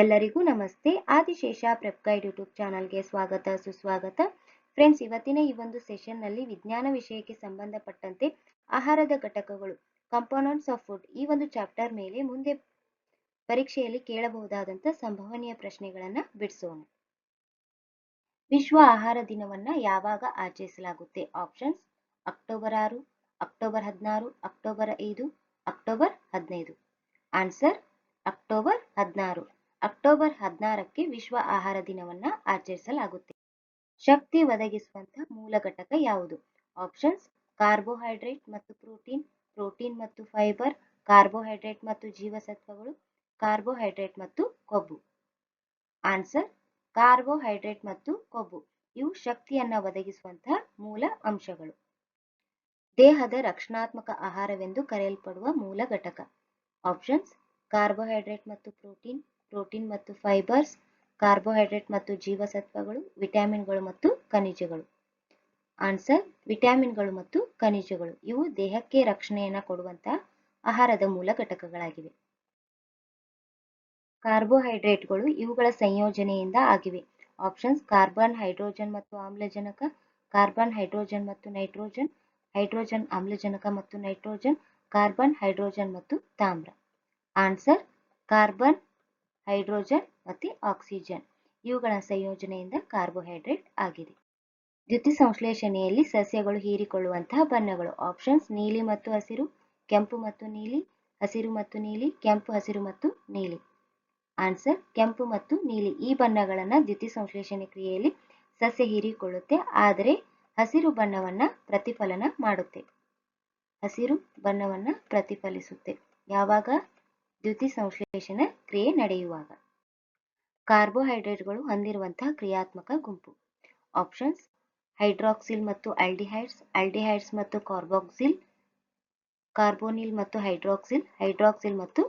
ಎಲ್ಲರಿಗೂ ನಮಸ್ತೆ. Adishesha prep guide YouTube ಚಾನಲ್ಗೆ ಸ್ವಾಗತ, ಸುಸ್ವಾಗತ. ಫ್ರೆಂಡ್ಸ್, ಇವತ್ತಿನ ಈ ಒಂದು ಸೆಷನ್ನಲ್ಲಿ ವಿಜ್ಞಾನ ವಿಷಯಕ್ಕೆ ಸಂಬಂಧಪಟ್ಟಂತೆ ಆಹಾರದ ಘಟಕಗಳು, ಕಂಪೋನೆಂಟ್ಸ್ ಆಫ್ ಫುಡ್ ಈ ಒಂದು ಚಾಪ್ಟರ್ ಮೇಲೆ ಮುಂದೆ ಪರೀಕ್ಷೆಯಲ್ಲಿ ಕೇಳಬಹುದಾದಂಥ ಸಂಭವನೀಯ ಪ್ರಶ್ನೆಗಳನ್ನು ಬಿಡಿಸೋಣ. ವಿಶ್ವ ಆಹಾರ ದಿನವನ್ನ ಯಾವಾಗ ಆಚರಿಸಲಾಗುತ್ತೆ? ಆಪ್ಷನ್ಸ್, ಅಕ್ಟೋಬರ್ ಆರು, ಅಕ್ಟೋಬರ್ ಹದಿನಾರು, ಅಕ್ಟೋಬರ್ ಐದು, ಅಕ್ಟೋಬರ್ ಹದಿನೈದು. ಆನ್ಸರ್, ಅಕ್ಟೋಬರ್ ಹದಿನಾರು. ಅಕ್ಟೋಬರ್ ಹದಿನಾರಕ್ಕೆ ವಿಶ್ವ ಆಹಾರ ದಿನವನ್ನ ಆಚರಿಸಲಾಗುತ್ತೆ ಶಕ್ತಿ ಒದಗಿಸುವಂತಹ ಮೂಲ ಘಟಕ ಯಾವುದು? ಆಪ್ಷನ್ಸ್ ಕಾರ್ಬೋಹೈಡ್ರೇಟ್ ಮತ್ತು ಪ್ರೋಟೀನ್ ಪ್ರೋಟೀನ್ ಮತ್ತು ಫೈಬರ್ ಕಾರ್ಬೋಹೈಡ್ರೇಟ್ ಮತ್ತು ಜೀವಸತ್ವಗಳು ಕಾರ್ಬೋಹೈಡ್ರೇಟ್ ಮತ್ತು ಕೊಬ್ಬು. ಆನ್ಸರ್ ಕಾರ್ಬೋಹೈಡ್ರೇಟ್ ಮತ್ತು ಕೊಬ್ಬು. ಇವು ಶಕ್ತಿಯನ್ನ ಒದಗಿಸುವಂತಹ ಮೂಲ ಅಂಶಗಳು. ದೇಹದ ರಕ್ಷಣಾತ್ಮಕ ಆಹಾರವೆಂದು ಕರೆಯಲ್ಪಡುವ ಮೂಲ ಘಟಕ. ಆಪ್ಷನ್ಸ್ ಕಾರ್ಬೋಹೈಡ್ರೇಟ್ ಮತ್ತು ಪ್ರೋಟೀನ್ ಪ್ರೋಟೀನ್ ಮತ್ತು ಫೈಬರ್ಸ್, ಕಾರ್ಬೋಹೈಡ್ರೇಟ್ ಮತ್ತು ಜೀವಸತ್ವಗಳು, ವಿಟಮಿನ್ಗಳು ಮತ್ತು ಖನಿಜಗಳು. ಆನ್ಸರ್, ವಿಟಮಿನ್ಗಳು ಮತ್ತು ಖನಿಜಗಳು. ಇವು ದೇಹಕ್ಕೆ ರಕ್ಷಣೆಯನ್ನು ಕೊಡುವಂತಹ ಆಹಾರದ ಮೂಲ ಘಟಕಗಳಾಗಿವೆ. ಕಾರ್ಬೋಹೈಡ್ರೇಟ್ಗಳು ಇವುಗಳ ಸಂಯೋಜನೆಯಿಂದ ಆಗಿವೆ. ಆಪ್ಷನ್ಸ್, ಕಾರ್ಬನ್, ಹೈಡ್ರೋಜನ್ ಮತ್ತು ಆಮ್ಲಜನಕ. ಕಾರ್ಬನ್, ಹೈಡ್ರೋಜನ್ ಮತ್ತು ನೈಟ್ರೋಜನ್. ಹೈಡ್ರೋಜನ್, ಆಮ್ಲಜನಕ ಮತ್ತು ನೈಟ್ರೋಜನ್. ಕಾರ್ಬನ್, ಹೈಡ್ರೋಜನ್ ಮತ್ತು ತಾಮ್ರ. ಆನ್ಸರ್, ಕಾರ್ಬನ್ ಹೈಡ್ರೋಜನ್ ಮತ್ತು ಆಕ್ಸಿಜನ್. ಇವುಗಳ ಸಂಯೋಜನೆಯಿಂದ ಕಾರ್ಬೋಹೈಡ್ರೇಟ್ ಆಗಿದೆ. ದ್ಯುತಿ ಸಂಶ್ಲೇಷಣೆಯಲ್ಲಿ ಸಸ್ಯಗಳು ಹೀರಿಕೊಳ್ಳುವಂತಹ ಬಣ್ಣಗಳು. ಆಪ್ಷನ್ಸ್, ನೀಲಿ ಮತ್ತು ಹಸಿರು, ಕೆಂಪು ಮತ್ತು ನೀಲಿ, ಹಸಿರು ಮತ್ತು ನೀಲಿ, ಕೆಂಪು, ಹಸಿರು ಮತ್ತು ನೀಲಿ. ಆನ್ಸರ್, ಕೆಂಪು ಮತ್ತು ನೀಲಿ. ಈ ಬಣ್ಣಗಳನ್ನು ದ್ಯುತಿ ಸಂಶ್ಲೇಷಣೆ ಕ್ರಿಯೆಯಲ್ಲಿ ಸಸ್ಯ ಹೀರಿಕೊಳ್ಳುತ್ತೆ, ಆದರೆ ಹಸಿರು ಬಣ್ಣವನ್ನ ಪ್ರತಿಫಲನ ಮಾಡುತ್ತೆ. ಹಸಿರು ಬಣ್ಣವನ್ನ ಪ್ರತಿಫಲಿಸುತ್ತೆ. ಯಾವಾಗ? ದ್ಯುತಿ ಸಂಶ್ಲೇಷಣ ಕ್ರಿಯೆ ನಡೆಯುವಾಗ. ಕಾರ್ಬೋಹೈಡ್ರೇಟ್ಗಳು ಹೊಂದಿರುವಂತಹ ಕ್ರಿಯಾತ್ಮಕ ಗುಂಪು. ಆಪ್ಷನ್ಸ್, ಹೈಡ್ರಾಕ್ಸಿಲ್ ಮತ್ತು ಆಲ್ಡಿಹೈಡ್ಸ್ ಅಲ್ಡಿಹೈಡ್ಸ್ ಮತ್ತು ಕಾರ್ಬಾಕ್ಸಿಲ್, ಕಾರ್ಬೋನಿಲ್ ಮತ್ತು ಹೈಡ್ರಾಕ್ಸಿಲ್ ಹೈಡ್ರಾಕ್ಸಿಲ್ ಮತ್ತು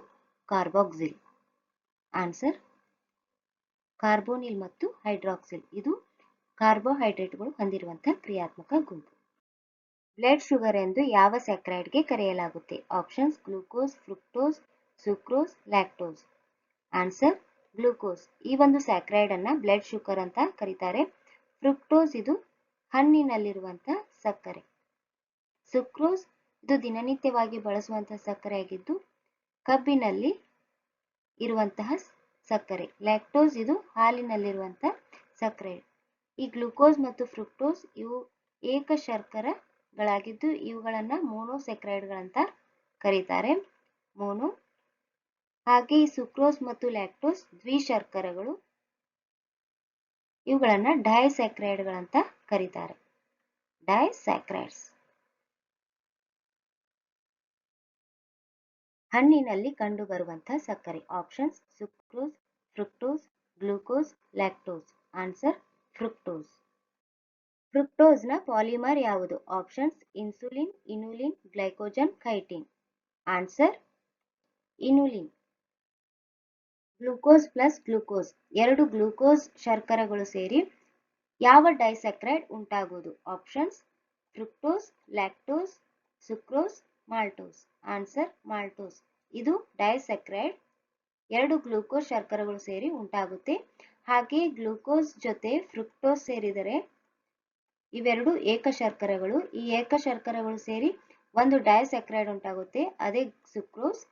ಕಾರ್ಬಾಕ್ಸಿಲ್. ಆನ್ಸರ್, ಕಾರ್ಬೋನಿಲ್ ಮತ್ತು ಹೈಡ್ರಾಕ್ಸಿಲ್. ಇದು ಕಾರ್ಬೋಹೈಡ್ರೇಟ್ಗಳು ಹೊಂದಿರುವಂತಹ ಕ್ರಿಯಾತ್ಮಕ ಗುಂಪು. ಬ್ಲಡ್ ಶುಗರ್ ಎಂದು ಯಾವ ಸ್ಯಾಕ್ರೈಡ್ಗೆ ಕರೆಯಲಾಗುತ್ತೆ? Options, glucose, fructose sucrose lactose answer glucose ಈ ಒಂದು ಸ್ಯಾಕ್ರೈಡ್ ಅನ್ನ ಬ್ಲಡ್ ಶುಗರ್ ಅಂತ ಕರೀತಾರೆ. ಫ್ರುಕ್ಟೋಸ್ ಇದು ಹಣ್ಣಿನಲ್ಲಿರುವಂತಹ ಸಕ್ಕರೆ. ಸುಕ್ರೋಸ್ ಇದು ದಿನನಿತ್ಯವಾಗಿ ಬಳಸುವಂತಹ ಸಕ್ಕರೆ ಆಗಿದ್ದು, ಕಬ್ಬಿನಲ್ಲಿ ಇರುವಂತಹ ಸಕ್ಕರೆ. ಲ್ಯಾಕ್ಟೋಸ್ ಇದು ಹಾಲಿನಲ್ಲಿರುವಂತ ಸಕ್ಕರೆ. ಈ ಗ್ಲೂಕೋಸ್ ಮತ್ತು ಫ್ರುಕ್ಟೋಸ್ ಇವು ಏಕ ಶರ್ಕರಗಳಾಗಿದ್ದು, ಇವುಗಳನ್ನ ಮೋನೋಸೆಕ್ರೈಡ್ಗಳಂತ ಕರೀತಾರೆ. ಮೋನೋ ಹಾಗೆ ಈ ಸುಕ್ರೋಸ್ ಮತ್ತು ಲ್ಯಾಕ್ಟೋಸ್ ದ್ವಿಶರ್ಕರಗಳು ಇವುಗಳನ್ನ ಡೈಸ್ಯಾಕ್ರೈಡ್ಗಳಂತ ಕರೀತಾರೆ. ಡೈಸ್ಯಾಕ್ರೈಡ್ಸ್ ಹಣ್ಣಿನಲ್ಲಿ ಕಂಡುಬರುವಂತಹ ಸಕ್ಕರೆ. Options sucrose, fructose, glucose, lactose. Answer fructose. ಫ್ರುಕ್ಟೋಸ್ನ polymer ಯಾವುದು? Options insulin, inulin, glycogen chitin answer inulin. Glucose plus glucose. ಎರಡು ಗ್ಲೂಕೋಸ್ ಶರ್ಕರಗಳು ಸೇರಿ ಯಾವ ಡೈಸಕ್ರೈಡ್ ಉಂಟಾಗುವುದು? Options fructose, lactose, sucrose, maltose. Answer maltose. ಇದು ಡೈಸಕ್ರೈಡ್ ಎರಡು ಗ್ಲೂಕೋಸ್ ಶರ್ಕರಗಳು ಸೇರಿ ಉಂಟಾಗುತ್ತೆ. ಹಾಗೆ ಗ್ಲೂಕೋಸ್ ಜೊತೆ ಫ್ರುಕ್ಟೋಸ್ ಸೇರಿದರೆ ಇವೆರಡು ಏಕ ಶರ್ಕರಗಳು. ಈ ಏಕ ಶರ್ಕರಗಳು ಸೇರಿ ಒಂದು ಡೈಸಕ್ರೈಡ್ ಉಂಟಾಗುತ್ತೆ. ಅದೇ ಸುಕ್ರೋಸ್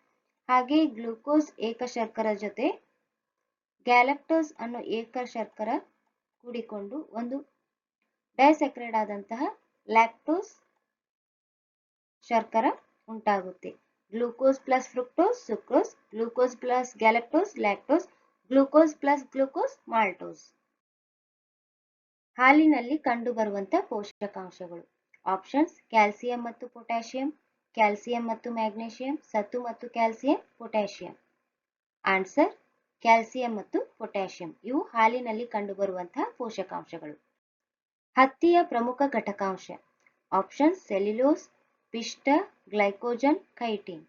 ಹಾಗೆ ಗ್ಲೂಕೋಸ್ ಏಕ ಶರ್ಕರ ಜೊತೆ ಗ್ಯಾಲಕ್ಟೋಸ್ ಅನ್ನು ಏಕ ಶರ್ಕರ ಕೂಡಿಕೊಂಡು ಒಂದು ಡೈಸೆಕ್ರೇಡ್ ಆದಂತಹ ಲ್ಯಾಕ್ಟೋಸ್ ಶರ್ಕರ ಉಂಟಾಗುತ್ತೆ. Glucose plus fructose, sucrose, glucose plus galactose, lactose, glucose plus glucose, maltose. ಹಾಲಿನಲ್ಲಿ ಕಂಡುಬರುವಂತಹ ಪೋಷಕಾಂಶಗಳು. ಆಪ್ಷನ್ಸ್ ಕ್ಯಾಲ್ಸಿಯಂ ಮತ್ತು ಪೊಟ್ಯಾಷಿಯಂ. ಕ್ಯಾಲ್ಸಿಯಂ ಮತ್ತು ಮ್ಯಾಗ್ನೇಷಿಯಂ ಸತು ಮತ್ತು ಕ್ಯಾಲ್ಸಿಯಂ ಪೊಟ್ಯಾಷಿಯಂ ಆನ್ಸರ್ ಕ್ಯಾಲ್ಸಿಯಂ ಮತ್ತು ಪೊಟ್ಯಾಷಿಯಂ ಇವು ಹಾಲಿನಲ್ಲಿ ಕಂಡುಬರುವಂತಹ ಪೋಷಕಾಂಶಗಳು. ಹತ್ತಿಯ ಪ್ರಮುಖ ಘಟಕಾಂಶ. ಆಪ್ಷನ್ ಸೆಲ್ಯುಲೋಸ್ ಪಿಷ್ಟ ಗ್ಲೈಕೋಜನ್ ಕೈಟಿನ್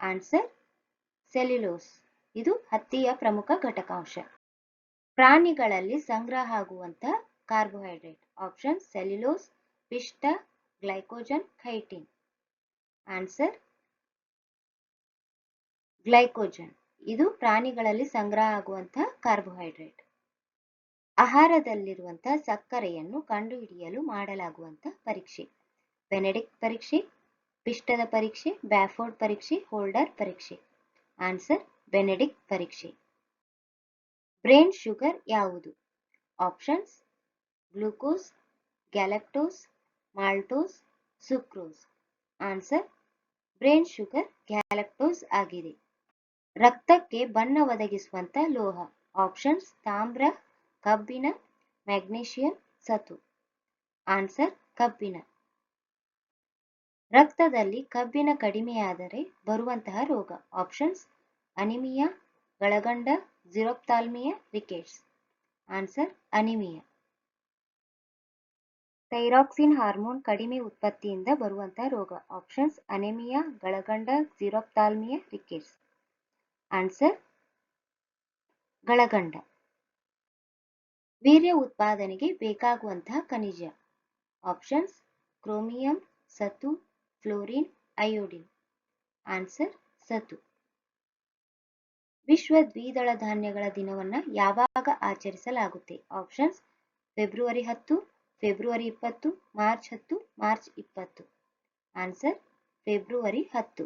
ಆನ್ಸರ್ ಸೆಲ್ಯುಲೋಸ್ ಇದು ಹತ್ತಿಯ ಪ್ರಮುಖ ಘಟಕಾಂಶ. ಪ್ರಾಣಿಗಳಲ್ಲಿ ಸಂಗ್ರಹ ಆಗುವಂತಹ ಕಾರ್ಬೋಹೈಡ್ರೇಟ್ ಆಪ್ಷನ್ ಸೆಲ್ಯುಲೋಸ್ ಪಿಷ್ಟ ಗ್ಲೈಕೋಜನ್ ಖೈಟಿನ್ ಆನ್ಸರ್ ಗ್ಲೈಕೋಜನ್ ಇದು ಪ್ರಾಣಿಗಳಲ್ಲಿ ಸಂಗ್ರಹ ಆಗುವಂತಹ ಕಾರ್ಬೋಹೈಡ್ರೇಟ್ ಆಹಾರದಲ್ಲಿರುವಂತಹ ಸಕ್ಕರೆಯನ್ನು ಕಂಡುಹಿಡಿಯಲು ಮಾಡಲಾಗುವಂತಹ ಪರೀಕ್ಷೆ. ಬೆನೆಡಿಕ್ ಪರೀಕ್ಷೆ, ಪಿಷ್ಟದ ಪರೀಕ್ಷೆ ಬ್ಯಾಫೋರ್ಡ್ ಪರೀಕ್ಷೆ ಹೋಲ್ಡರ್ ಪರೀಕ್ಷೆ. ಆನ್ಸರ್ ಬೆನೆಡಿಕ್ ಪರೀಕ್ಷೆ. ಬ್ರೈನ್ ಶುಗರ್ ಯಾವುದು? Options glucose galactose maltose sucrose answer brain sugar, galactose ಆಗಿದೆ. ರಕ್ತಕ್ಕೆ ಬಣ್ಣ ಒದಗಿಸುವಂತ ಲೋಹ, ಆಪ್ಷನ್ಸ್ ತಾಮ್ರ, ಕಬ್ಬಿಣ, ಮ್ಯಾಗ್ನೀಷಿಯಂ, ಸತು. ಆನ್ಸರ್, ಕಬ್ಬಿಣ. ರಕ್ತದಲ್ಲಿ ಕಬ್ಬಿಣ ಕಡಿಮೆಯಾದರೆ ಬರುವಂತಹ ರೋಗ, options anaemia, ಗಳಗಂಡ, xerophthalmia rickets answer, anaemia. Thyroxine hormone ಕಡಿಮೆ ಉತ್ಪತ್ತಿಯಿಂದ ಬರುವಂತಹ ರೋಗ. ಆಪ್ಷನ್ಸ್ ಅನೆಮಿಯಾ ಗಳಗಂಡ ಜಿರೋಪ್ತಾಲ್ಮಿಯಾ ರಿಕೆಟ್ಸ್ ಆನ್ಸರ್ ಗಳಗಂಡ. ವೀರ್ಯ ಉತ್ಪಾದನೆಗೆ ಬೇಕಾಗುವಂತಹ ಖನಿಜ. ಆಪ್ಷನ್ಸ್ ಕ್ರೋಮಿಯಂ ಸತು ಫ್ಲೋರಿನ್ ಅಯೋಡಿನ್ ಆನ್ಸರ್ ಸತು ವಿಶ್ವ ದ್ವಿದಳ ಧಾನ್ಯಗಳ ದಿನವನ್ನ ಯಾವಾಗ ಆಚರಿಸಲಾಗುತ್ತೆ? ಆಪ್ಷನ್ಸ್ ಫೆಬ್ರವರಿ ಹತ್ತು ಫೆಬ್ರವರಿ ಇಪ್ಪತ್ತು, ಮಾರ್ಚ್ ಹತ್ತು, ಮಾರ್ಚ್ ಇಪ್ಪತ್ತು. ಆನ್ಸರ್ ಫೆಬ್ರವರಿ ಹತ್ತು.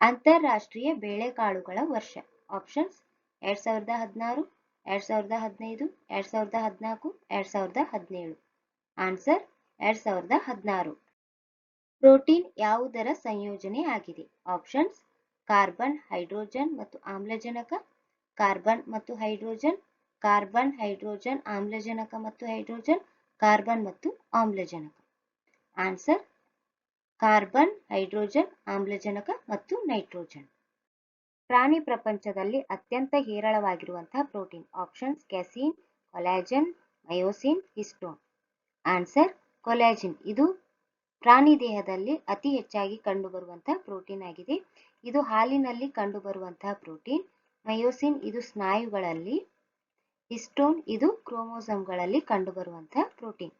ಅಂತಾರಾಷ್ಟ್ರೀಯ ಬೇಳೆಕಾಳುಗಳ ವರ್ಷ. ಆಪ್ಷನ್ಸ್ ಎರಡ್ ಸಾವಿರದ ಹದಿನಾರು, ಎರಡ್ ಸಾವಿರದ ಹದಿನೈದು, ಎರಡ್ ಸಾವಿರದ ಹದಿನಾಲ್ಕು, ಎರಡ್ ಸಾವಿರದ ಹದಿನೇಳು. ಆನ್ಸರ್ ಎರಡ್ ಸಾವಿರದ ಹದಿನಾರು. ಪ್ರೋಟೀನ್ ಯಾವುದರ ಸಂಯೋಜನೆ ಆಗಿದೆ? ಆಪ್ಷನ್ಸ್ ಕಾರ್ಬನ್, ಹೈಡ್ರೋಜನ್ ಮತ್ತು ಆಮ್ಲಜನಕ, ಕಾರ್ಬನ್ ಮತ್ತು ಹೈಡ್ರೋಜನ್ ಕಾರ್ಬನ್, ಹೈಡ್ರೋಜನ್, ಆಮ್ಲಜನಕ ಮತ್ತು ಹೈಡ್ರೋಜನ್, ಕಾರ್ಬನ್ ಮತ್ತು ಆಮ್ಲಜನಕ. ಆನ್ಸರ್, ಕಾರ್ಬನ್, ಹೈಡ್ರೋಜನ್, ಆಮ್ಲಜನಕ ಮತ್ತು ನೈಟ್ರೋಜನ್. ಪ್ರಾಣಿ ಪ್ರಪಂಚದಲ್ಲಿ ಅತ್ಯಂತ ಹೇರಳವಾಗಿರುವಂತಹ protein, options, casein collagen myosin, histone. Answer collagen ಇದು ಪ್ರಾಣಿ ದೇಹದಲ್ಲಿ ಅತಿ ಹೆಚ್ಚಾಗಿ ಕಂಡುಬರುವಂತಹ ಪ್ರೋಟೀನ್ ಆಗಿದೆ. ಇದು ಹಾಲಿನಲ್ಲಿ ಕಂಡುಬರುವಂತಹ ಪ್ರೋಟೀನ್. ಮಯೋಸಿನ್, ಇದು ಸ್ನಾಯುಗಳಲ್ಲಿ ಹಿಸ್ಟೋನ್ ಇದು ಕ್ರೋಮೋಸೋಮ್ಗಳಲ್ಲಿ ಕಂಡುಬರುವಂತಹ ಪ್ರೋಟೀನ್.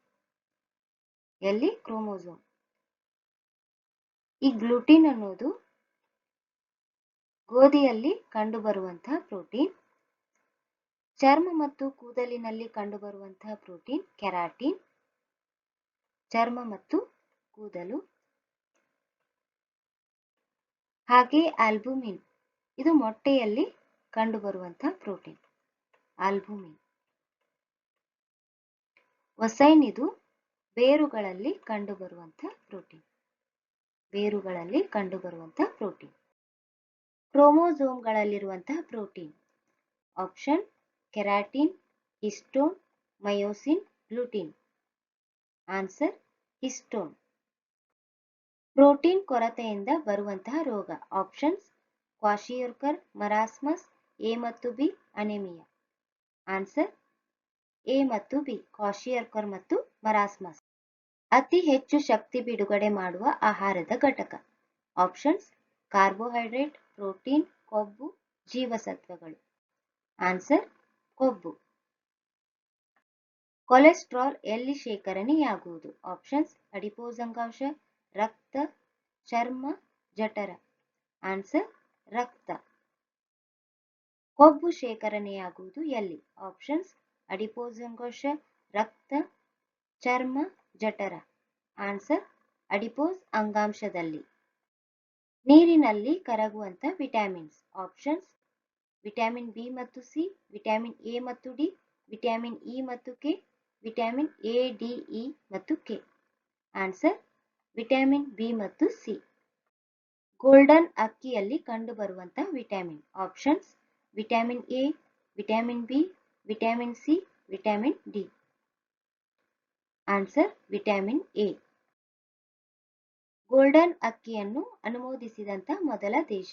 ಎಲ್ಲಿ? ಕ್ರೋಮೋಸೋಮ್. ಈ ಗ್ಲೂಟಿನ್ ಅನ್ನೋದು ಗೋಧಿಯಲ್ಲಿ ಕಂಡುಬರುವಂತಹ ಪ್ರೋಟೀನ್. ಚರ್ಮ ಮತ್ತು ಕೂದಲಿನಲ್ಲಿ ಕಂಡುಬರುವಂತಹ ಪ್ರೋಟೀನ್, ಕೆರಾಟಿನ್. ಚರ್ಮ ಮತ್ತು ಕೂದಲು. ಹಾಗೆ ಆಲ್ಬುಮಿನ್. ಇದು ಮೊಟ್ಟೆಯಲ್ಲಿ ಕಂಡುಬರುವಂತಹ ಪ್ರೋಟೀನ್. ಆಲ್ಬುಮಿನ್ ವಸೈನ್ ಇದು ಬೇರುಗಳಲ್ಲಿ ಕಂಡುಬರುವಂತಹ ಪ್ರೋಟೀನ್. ಬೇರುಗಳಲ್ಲಿ ಕಂಡುಬರುವಂತಹ protein. ಕ್ರೋಮೋಸೋಮ್ಗಳಲ್ಲಿರುವಂತಹ protein. Option, keratin, histone, myosin, gluten. Answer, histone. Protein ಕೊರತೆಯಿಂದ ಬರುವಂತಹ ರೋಗ. ಆಪ್ಷನ್ಸ್, ಕ್ವಾಶಿಯೋರ್ಕರ್, ಮರಾಸ್ಮಸ್ ಎ ಮತ್ತು ಬಿ ಅನೆಮಿಯಾ. ಆನ್ಸರ್ ಎ ಮತ್ತು ಬಿ ಕಾಶಿಯರ್ಕರ್ ಮತ್ತು ಮರಾಸ್ಮಸ್. ಅತಿ ಹೆಚ್ಚು ಶಕ್ತಿ ಬಿಡುಗಡೆ ಮಾಡುವ ಆಹಾರದ ಘಟಕ. ಆಪ್ಷನ್ಸ್, ಕಾರ್ಬೋಹೈಡ್ರೇಟ್, ಪ್ರೋಟೀನ್, ಕೊಬ್ಬು, ಜೀವಸತ್ವಗಳು. ಆನ್ಸರ್, ಕೊಬ್ಬು. ಕೊಲೆಸ್ಟ್ರಾಲ್ ಎಲ್ಲಿ ಶೇಖರಣೆಯಾಗುವುದು? ಆಪ್ಷನ್ಸ್ ಅಡಿಪೋಸ್ ರಕ್ತ, ಚರ್ಮ, ಜಠರ. ಆನ್ಸರ್, ರಕ್ತ. ಕೊಬ್ಬು ಶೇಖರಣೆಯಾಗುವುದು ಎಲ್ಲಿ? ಆಪ್ಷನ್ಸ್ ಅಡಿಪೋಸಂಕೋಶ, ರಕ್ತ, ಚರ್ಮ, ಜಠರ. ಆನ್ಸರ್ ಅಡಿಪೋಸ್ ಅಂಗಾಂಶದಲ್ಲಿ. ನೀರಿನಲ್ಲಿ ಕರಗುವಂತ ವಿಟಮಿನ್ಸ್ ಆಪ್ಷನ್ಸ್ ವಿಟಮಿನ್ ಬಿ ಮತ್ತು ಸಿ ವಿಟಮಿನ್ ಎ ಮತ್ತು ಡಿ ವಿಟಮಿನ್ ಇ ಮತ್ತು K vitamin A D E ಮತ್ತು ಕೆ ಆನ್ಸರ್ ವಿಟಮಿನ್ ಬಿ ಮತ್ತು ಸಿ ಗೋಲ್ಡನ್ ಅಕ್ಕಿಯಲ್ಲಿ ಕಂಡುಬರುವಂತಹ vitamin options vitamin A vitamin B vitamin C vitamin D answer vitamin A golden ಅಕ್ಕಿಯನ್ನು ಅನುಮೋದಿಸಿದಂತ ಮೊದಲ ದೇಶ.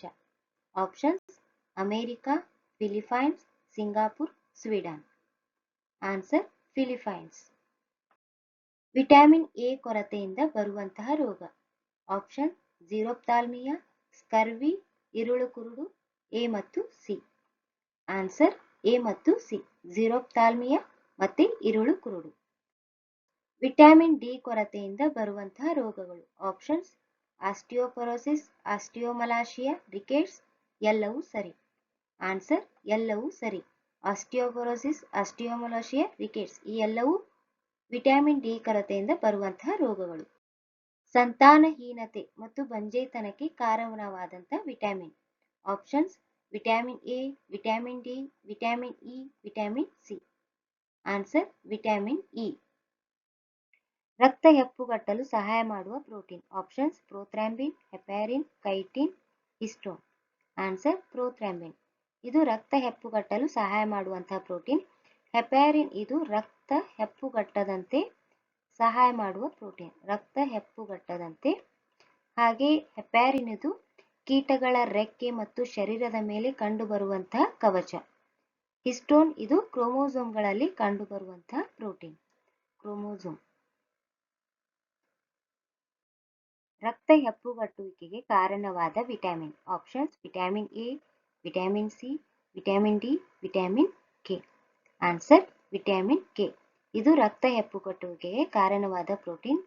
Options America Philippines Singapore Sweden answer Philippines vitamin A ಕೊರತೆಯಿಂದ ಬರುವಂತಹ ರೋಗ. ಆಪ್ಷನ್ ಜೀರೋಪ್ತಾಲ್ಮಿಯಾ ಸ್ಕರ್ವಿ ಇರುಳು ಕುರುಡು ಎ ಮತ್ತು ಸಿ ಆನ್ಸರ್ ಎ ಮತ್ತು ಸಿ ಝೀರೋಪ್ತಾಲ್ಮಿಯಾ ಮತ್ತೆ ಇರುಳು ಕುರುಡು. ವಿಟಮಿನ್ ಡಿ ಕೊರತೆಯಿಂದ ಬರುವಂತಹ ರೋಗಗಳು. ಆಪ್ಷನ್ಸ್ ಆಸ್ಟಿಯೋಪೊರೋಸಿಸ್ ಆಸ್ಟಿಯೋಮಲಾಶಿಯಾ ರಿಕೇಟ್ಸ್ ಎಲ್ಲವೂ ಸರಿ. ಆನ್ಸರ್ ಎಲ್ಲವೂ ಸರಿ. ಆಸ್ಟಿಯೋಪೊರೋಸಿಸ್ ಆಸ್ಟಿಯೋಮಲಾಶಿಯಾ ರಿಕೇಟ್ಸ್ ಈ ಎಲ್ಲವೂ ವಿಟಮಿನ್ ಡಿ ಕೊರತೆಯಿಂದ ಬರುವಂತಹ ರೋಗಗಳು. ಸಂತಾನಹೀನತೆ ಮತ್ತು ಬಂಜೆತನಕ್ಕೆ ಕಾರಣವಾದಂಥ vitamin options vitamin A vitamin D vitamin E vitamin C answer vitamin E ರಕ್ತ ಹೆಪ್ಪುಗಟ್ಟಲು ಸಹಾಯ ಮಾಡುವ protein. Options prothrombin heparin chitin histone answer prothrombin ಇದು ರಕ್ತ ಹೆಪ್ಪುಗಟ್ಟಲು ಸಹಾಯ ಮಾಡುವಂತಹ ಪ್ರೋಟೀನ್. ಹೆಪಾರಿನ್ ಇದು ರಕ್ತ ಹೆಪ್ಪುಗಟ್ಟದಂತೆ ಸಹಾಯ ಮಾಡುವ ಪ್ರೋಟೀನ್. ರಕ್ತ ಹೆಪ್ಪುಗಟ್ಟದಂತೆ ಹಾಗೆ ಹೆಪಾರಿನ್ ಇದು ಕೀಟಗಳ ರೆಕ್ಕೆ ಮತ್ತು ಶರೀರದ ಮೇಲೆ ಕಂಡುಬರುವಂತಹ ಕವಚ. ಹಿಸ್ಟೋನ್ ಇದು ಕ್ರೋಮೋಸೋಮ್ಗಳಲ್ಲಿ ಕಂಡುಬರುವಂತಹ ಪ್ರೋಟೀನ್. ಕ್ರೋಮೋಸೋಮ್. ರಕ್ತ ಹೆಪ್ಪುಗಟ್ಟುವಿಕೆಗೆ ಕಾರಣವಾದ vitamin. Options, vitamin A, vitamin C, vitamin D, vitamin K. Answer, vitamin K. ಇದು ರಕ್ತ ಹೆಪ್ಪುಗಟ್ಟುವಿಕೆಗೆ ಕಾರಣವಾದ ಪ್ರೋಟೀನ್.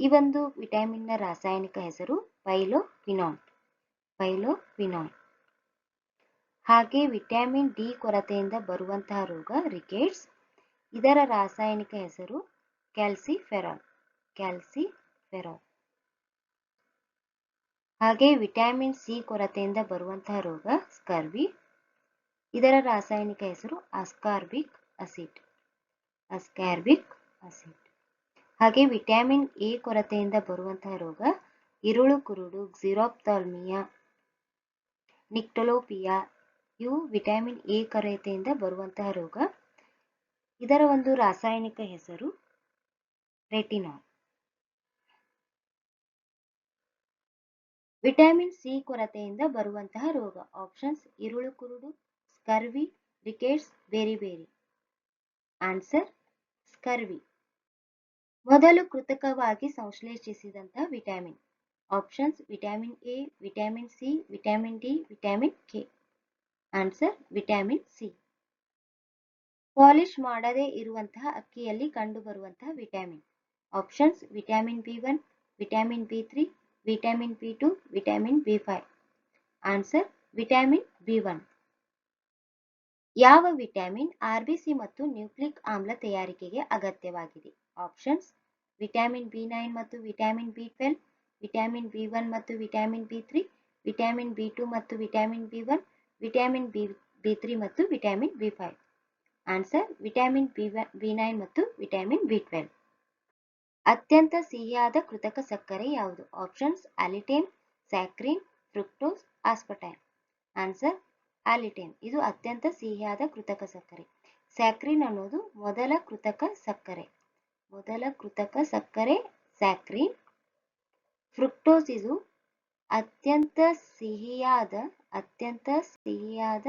ಈ ಒಂದು ವಿಟಮಿನ್ನ ರಾಸಾಯನಿಕ ಹೆಸರು ಪೈಲೋಕ್ವಿನಾನ್ ಪೈಲೋಕ್ವಿನಾನ್ ಹಾಗೆ ವಿಟಮಿನ್ ಡಿ ಕೊರತೆಯಿಂದ ಬರುವಂತಹ ರೋಗ ರಿಕೆಟ್ಸ್ ಇದರ ರಾಸಾಯನಿಕ ಹೆಸರು ಕ್ಯಾಲ್ಸಿಫೆರಾಲ್ ಕ್ಯಾಲ್ಸಿಫೆರಾಲ್. ಹಾಗೆ ವಿಟಮಿನ್ ಸಿ ಕೊರತೆಯಿಂದ ಬರುವಂತಹ ರೋಗ ಸ್ಕರ್ವಿ. ಇದರ ರಾಸಾಯನಿಕ ಹೆಸರು ಅಸ್ಕಾರ್ಬಿಕ್ ಅಸಿಡ್ ಅಸ್ಕಾರ್ಬಿಕ್ ಅಸಿಡ್ ಹಾಗೆ ವಿಟಮಿನ್ ಎ ಕೊರತೆಯಿಂದ ಬರುವಂತಹ ರೋಗ, ಇರುಳು ಕುರುಡು ಕ್ಸಿರೋಪ್ಥಾಲ್ಮಿಯಾ ನಿಕ್ಟೊಲೋಪಿಯಾ ಇವು ವಿಟಮಿನ್ ಎ ಕೊರತೆಯಿಂದ ಬರುವಂತಹ ರೋಗ. ಇದರ ಒಂದು ರಾಸಾಯನಿಕ ಹೆಸರು ರೆಟಿನಾಲ್ ವಿಟಮಿನ್ ಸಿ ಕೊರತೆಯಿಂದ ಬರುವಂತಹ ರೋಗ. ಆಪ್ಷನ್ಸ್ ಇರುಳು ಕುರುಡು, scurvy rickets beriberi. Answer scurvy. ಮೊದಲು ಕೃತಕವಾಗಿ ಸಂಶ್ಲೇಷಿಸಿದಂತಹ vitamin. Options vitamin A vitamin C vitamin D vitamin K answer vitamin C polish ಮಾಡದೇ ಇರುವಂತಹ ಅಕ್ಕಿಯಲ್ಲಿ ಕಂಡುಬರುವಂತಹ vitamin options vitamin B one vitamin B three vitamin B two vitamin B five answer vitamin B one ಯಾವ vitamin RBC ಮತ್ತು nucleic ಆಮ್ಲ ತಯಾರಿಕೆಗೆ ಅಗತ್ಯವಾಗಿದೆ? Options vitamin B nine ಮತ್ತು vitamin B twelve vitamin B one ಮತ್ತು vitamin B three, vitamin B two ಮತ್ತು vitamin B one, vitamin B B three ಮತ್ತು vitamin B five. Answer vitamin B one, B nine ಮತ್ತು vitamin B twelve. ಅತ್ಯಂತ ಸಿಹಿಯಾದ ಕೃತಕ ಸಕ್ಕರೆ ಯಾವುದು? Options alitame, saccharin, fructose, aspartame. Answer alitame ಇದು ಅತ್ಯಂತ ಸಿಹಿಯಾದ ಕೃತಕ ಸಕ್ಕರೆ. ಸ್ಯಾಕ್ರಿನ್ ಅನ್ನೋದು ಮೊದಲ ಕೃತಕ ಸಕ್ಕರೆ. ಮೊದಲ ಕೃತಕ ಸಕ್ಕರೆ ಸ್ಯಾಕ್ರಿನ್. ಫ್ರುಕ್ಟೋಸ್ ಇದು ಅತ್ಯಂತ ಸಿಹಿಯಾದ ಅತ್ಯಂತ ಸಿಹಿಯಾದ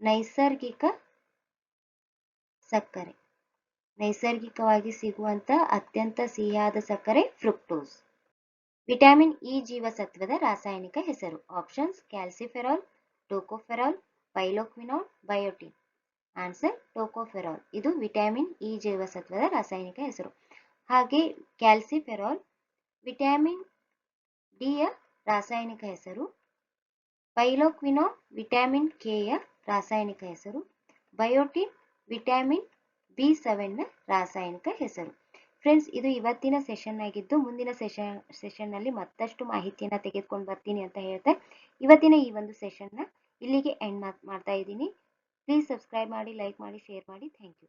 ನೈಸರ್ಗಿಕ ಸಕ್ಕರೆ. ನೈಸರ್ಗಿಕವಾಗಿ ಸಿಗುವಂತ ಅತ್ಯಂತ ಸಿಹಿಯಾದ ಸಕ್ಕರೆ ಫ್ರುಕ್ಟೋಸ್. ವಿಟಮಿನ್ ಇ ಜೀವಸತ್ವದ ರಾಸಾಯನಿಕ ಹೆಸರು. Options calciferol, tocopherol, phylloquinone, biotin. Answer tocopherol. ಇದು ವಿಟಮಿನ್ ಇ ಜೀವಸತ್ವದ ರಾಸಾಯನಿಕ ಹೆಸರು. ಹಾಗೆ ಕ್ಯಾಲ್ಸಿಫೆರಾಲ್ ವಿಟಮಿನ್ ಡಿಯ ರಾಸಾಯನಿಕ ಹೆಸರು ಪೈಲೋಕ್ವಿನೋ ವಿಟಮಿನ್ ಕೆಯ ರಾಸಾಯನಿಕ ಹೆಸರು ಬಯೋಟಿನ್ ವಿಟಮಿನ್ ಬಿ ಸೆವೆನ್ನ ರಾಸಾಯನಿಕ ಹೆಸರು. ಫ್ರೆಂಡ್ಸ್ ಇದು ಇವತ್ತಿನ ಸೆಷನ್ ಆಗಿದ್ದು, ಮುಂದಿನ ಸೆಷನ್ ಸೆಷನ್ನಲ್ಲಿ ಮತ್ತಷ್ಟು ಮಾಹಿತಿಯನ್ನು ತೆಗೆದುಕೊಂಡು ಬರ್ತೀನಿ ಅಂತ ಹೇಳ್ತಾ, ಇವತ್ತಿನ ಈ ಒಂದು ಸೆಷನ್ನ ಇಲ್ಲಿಗೆ ಎಂಡ್ ಮಾಡ್ತಾ ಇದ್ದೀನಿ. ಪ್ಲೀಸ್ ಸಬ್ಸ್ಕ್ರೈಬ್ ಮಾಡಿ ಲೈಕ್ ಮಾಡಿ ಶೇರ್ ಮಾಡಿ. Thank you